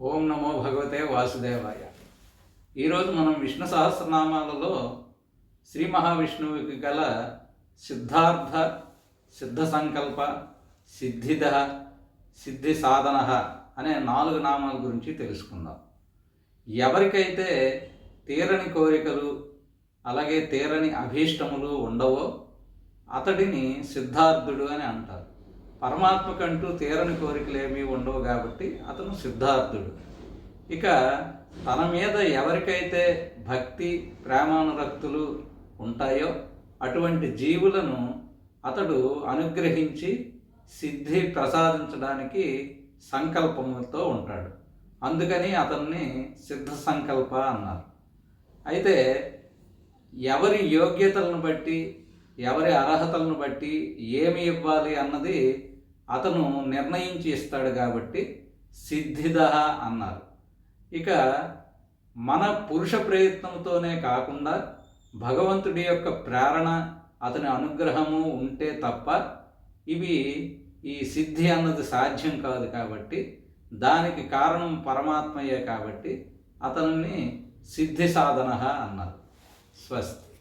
ఓం నమో భగవతే వాసుదేవాయ. ఈరోజు మనం విష్ణు సహస్రనామాలలో శ్రీ మహావిష్ణువుకి గల సిద్ధార్థ సిద్ధ సంకల్ప సిద్ధిద సిద్ధి సాధన అనే నాలుగు నామాల గురించి తెలుసుకుందాం. ఎవరికైతే తీరని కోరికలు అలాగే తీరని అభీష్టములు ఉండవో అతడిని సిద్ధార్థుడు అని అంటారు. పరమాత్మకంటూ తీరని కోరికలు ఏమీ ఉండవు కాబట్టి అతను సిద్ధార్థుడు. ఇక తన మీద ఎవరికైతే భక్తి ప్రేమానురక్తులు ఉంటాయో అటువంటి జీవులను అతడు అనుగ్రహించి సిద్ధి ప్రసాదించడానికి సంకల్పముతో ఉంటాడు. అందుకని అతన్ని సిద్ధ సంకల్ప అన్నారు. అయితే ఎవరి యోగ్యతలను బట్టి ఎవరి అర్హతలను బట్టి ఏమి ఇవ్వాలి అన్నది అతను నిర్ణయించి ఇస్తాడు కాబట్టి సిద్ధిద అన్నారు. ఇక మన పురుష ప్రయత్నంతోనే కాకుండా భగవంతుడి యొక్క ప్రేరణ అతని అనుగ్రహము ఉంటే తప్ప ఇవి ఈ సిద్ధి అన్నది సాధ్యం కాదు కాబట్టి దానికి కారణం పరమాత్మయే కాబట్టి అతన్ని సిద్ధి సాధన అన్నారు. స్వస్తి.